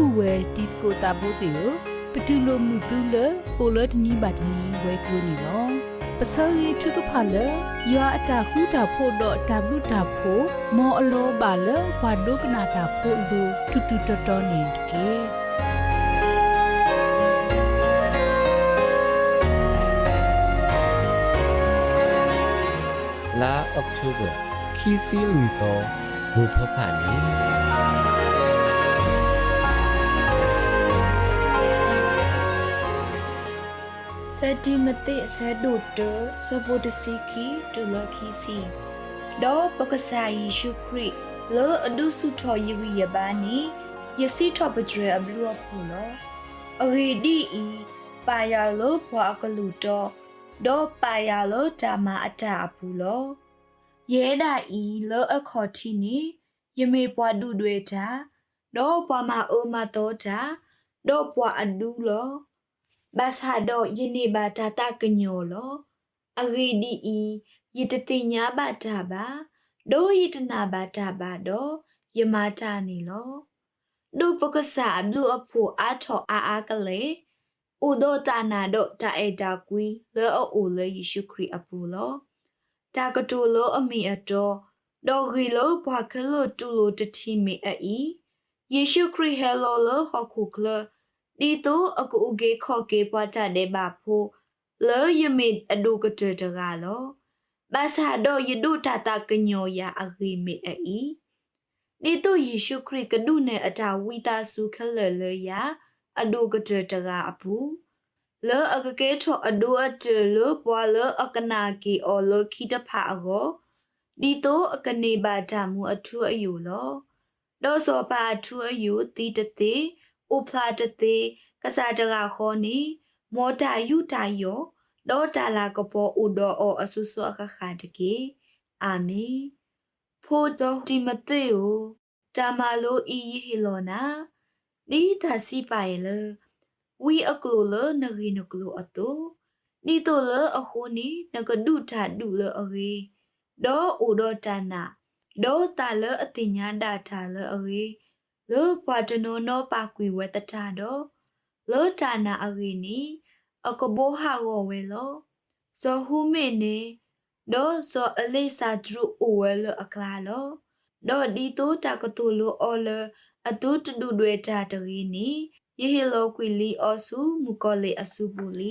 ခုဝဲတီကိုတာဘိုတေကိုပတူလိုမှုတူလကိုလတ်နီဘတ်နီဝဲကိုနီနော်ပစောရီထုကဖလရွာအတာဟူတာဖို့တော့ဝတာဖို့မောအလောပါလဘာဒုကနာတာဖို့လူတူတူတတော်နေကေလာအောက်တိုဘာခီစီလူတော့ဘူဖဖာနီ တတိမတိဆဲဒုတစပုတစီခီဒလခီစီဒေါ်ပကဆာယေရှုခရစ်လောအဒုစုထောယဝိယဘာနီယစီထောပကြရအဘလူအဖူလောအဝေဒီဤပါယာလောဘွာကလူတော့ဒေါ်ပါယာလောဓမ္မအတာအဖူလောရဲဒာဤလောအခေါ်တီနီယမေပွားဒုတွေတာဒေါ်ပွားမအိုမတော်တာဒေါ်ပွားအဒူလော ဘာသာတော့ယနေ့ဘာတာတကညောလောအဂိဒီဤယတတိညာဘာတာဘာဒိုယတနာဘာတာဘာတော့ယမတာနေလောဒုပကဆာဘလူအဖို့အာထောအာအာကလေဥဒိုတာနာတော့တာအေတာကွီလောအိုလေယေရှုခရစ်အပူလောတာကတူလောအမီအတော်ဒေါ်ဂီလောဘွားကလောတူလိုတတိမီအီယေရှုခရစ်ဟဲလောလောဟခုကလော ဒီတော့အကူအကေခော့ကေပွားတတဲ့ပါဖို့လောယမေအဒုကတတကလောဘာသာတော့ယဒုတတာကညောယာအဂိမေအီဒီတော့ယေရှုခရစ်ကဒုနဲ့အတာဝိတာစုခလလယာအဒုကတတကအပူလောအကကေထောအဒုအတလောပွာလောအကနာကီအောလောခိတဖာအကိုဒီတော့အကနေပါဓာမှုအထူးအယူလောဒေါ်စောပါအထူးအယူတီတတိ ဥဖလာတသေးကစားတကခေါနီမောတာယူတာယောဒေါ်တာလာကပေါ်ဥဒေါ်အောအဆူဆူအခခါတကေအာမီဖို့တော့ဒီမတေကိုတာမာလိုအီဟီလောနာဒီတာစီပိုင်လေဝီအကလိုလနဂီနကလိုအတူဒီတိုလအခုနီနကဒုထဒုလအဂေဒေါ်ဥဒေါ်တနာဒေါ်တာလအတိညာဒတာလအဂေ လောပွားတနောနောပါကွေဝဲတထတော့လောတာနာအဂိနီအကဘောဟာဝဝဲလောဇောဟုမေနေဒေါ်ဇောအလေးစာဒရုအိုဝဲလအကလာလောဒေါ်ဒီတိုတာကတူလိုအော်လအတူတူတွေတာတရီနီယေဟီလောကွီလီအောဆူမူကောလေအဆူပူလီ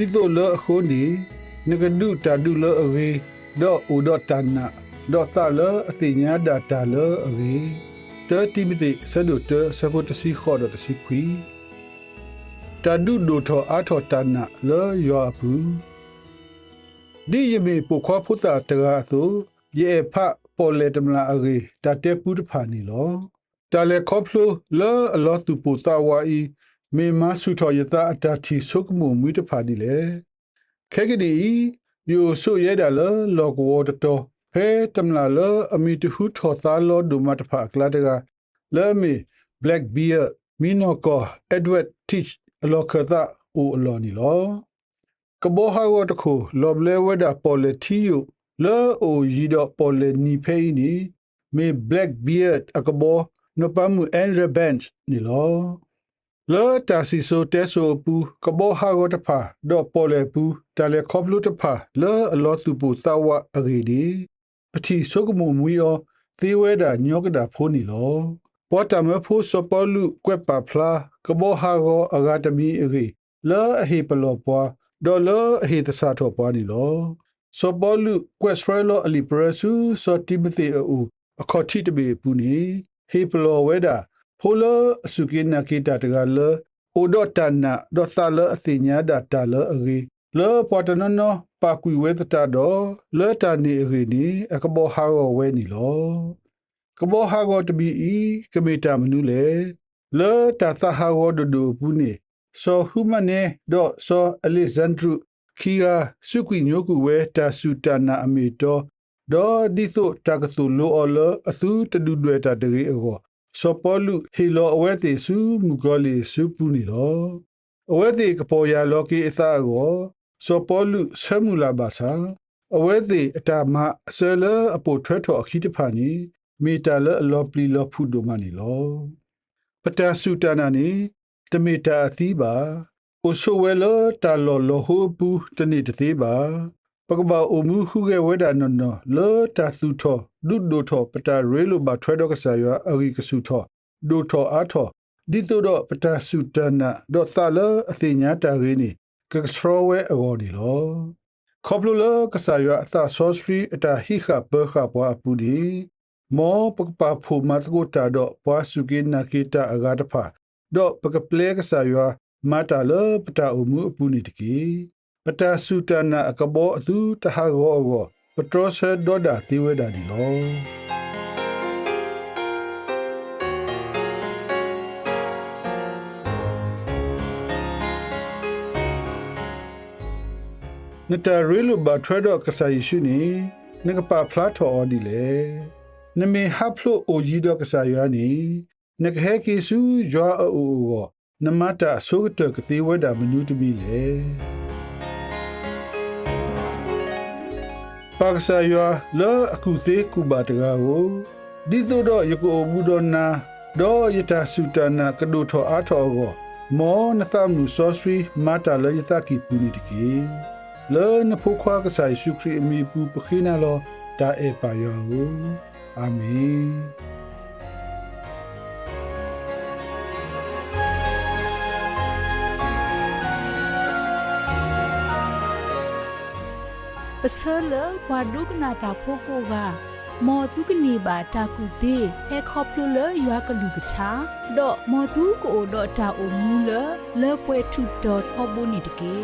ဒီတော့လအခုနီငကဒုတာဒုလအဝေဒေါ်ဥဒတနာဒေါ်သလအသိညာဒတာလအဝေတေတိမတိဆဒုတဆဘတစီခေါ်ဒတစီခွီတာဒုဒုထောအာထောတနာလောယောဘူးဒီယမေပုခွာဖုတာတရာသုယေဖပေါ်လေတမလာအဝေတတေပုတဖာနီလောတလေခေါပလိုလောအလောတုပုတာဝါဤ မေမဆုထောယတာအတတိဆုကမှုမွိတဖာဒီလေခဲကဒီယိုဆုရဲဒါလလောကဝတတော်ဖဲတမလာလအမီတဟုထောသာလောဒုမတဖာကလာတကလဲမီ black beer မီနိုကော edward teach အလောကသာအိုအလောနီလောကဘောဟာဝတခုလောဘလေဝဒပေါ်လေတီယိုလောအိုရီဒပေါ်လေနီဖေးနီမေ black beard အကဘောနပမှု andre bench နီလော လောတာစီဆိုတဲဆိုပူကဘောဟာဂောတဖာဒေါ်ပေါ်လေပူတလေခေါပလူတဖာလောအလောသူပူသဝအဂေဒီပတိဆုကမမွီယောသေဝဲတာညောကတာဖိုးနီလောပေါ်တမဖိုးစပလူကွက်ပါဖလာကဘောဟာဂောအဂါတမီအဂေလောအဟေပလောပွားဒေါ်လောအဟေတဆာထောပွားနီလောစပလူကွက်စရလောအလီပရဆူစောတိမတိအူအခေါ်တိတဘေပူနီဟေပလောဝဲတာ ဖိုလအစုကိနာကိတာတကလအိုဒတနာဒေါသလအသိညာဒတာလအဂီလောပတနနပါကွေဝဲတတာတော့လောတာနေအဂီနီအကဘောဟာရောဝဲနီလောကဘောဟာရောတဘီဤကမေတာမနုလေလောတာသဟာရောဒဒူပူနေဆိုဟူမနေဒေါဆိုအလက်ဇန်ဒရူခီယာစုကွီညိုကူဝဲတာဆူတနာအမီတော့ဒေါ်ဒီဆိုတကဆူလိုအလအသူတဒူတွေတာတရေအော စောပလူဟီလိုအဝဲတိစုမူဂလီစုပူနီလောအဝဲတိကပေါ်ရလောကီအသာကိုစောပလူဆမူလာဘာသာအဝဲသေးအတာမအစလအပိုထွဲထော်အခီတဖာနီမီတာလအလောပလီလောဖုဒိုမနီလောပတာစုတနာနီတမီတာအသီးပါအိုဆိုဝဲလတာလောလောဟိုပူတနေ့တသေးပါ ပကဘာအိုမူခုကဲဝဲဒါနော်နော်လောတာစုထောဒုဒိုထောပတာရဲလိုဘာထွဲတော့ကစားရအဂီကစုထောဒိုထောအာထောဒီတိုတော့ပတာစုတနာဒေါ်သလအသိညာတာရင်းနီကကစထရဝဲအော်ဒီလောခေါပလူလကဆာယအသာဆောစရီအတာဟိခပခပွားပူဒီမောပကပဖူမတ်ကိုတာတော့ပွားစုကိနာကိတာအဂါတဖာတော့ပကပလေကဆာယမတာလပတာအမှုအပူနေတကီ ပတာစုတနာအကဘောအသူတဟာရောဝပထရောဆာဒေါ်ဒါသီဝဲဒါဒီလောနတရီလူဘထွဲတော့ကစားရရှိနေနကပါဖလာထော်အော်ဒီလေနမေဟပ်ဖလိုအိုဂျီတော့ကစားရနီနကဟဲကေဆူဂျွာအိုအိုနမတာဆိုကတကတိဝဒမနူတမီလေ ပါကစားရလောအခုသေးကူပါတကားကိုဒီတော့ယကိုဘူဒနာဒေါ်ယတာစုတနာကဒိုထောအားထော်ကိုမောနသမနူဆောစရီမာတာလေယသကီပူနီတကီလေနဖုခွာကဆိုင်ရှုခရီအမီပူပခိနာလောဒါအေပါယောအာမင် ပစလဘဝဒုကနာတာဖိုကိုကမောတုကနေပါတာကူသေးဟဲခေါပလူလရွာကလူကချာတော့မောတုကိုတော့တာအုံမူလလေပွဲထုတော်ဟောဘုန်နီတကေ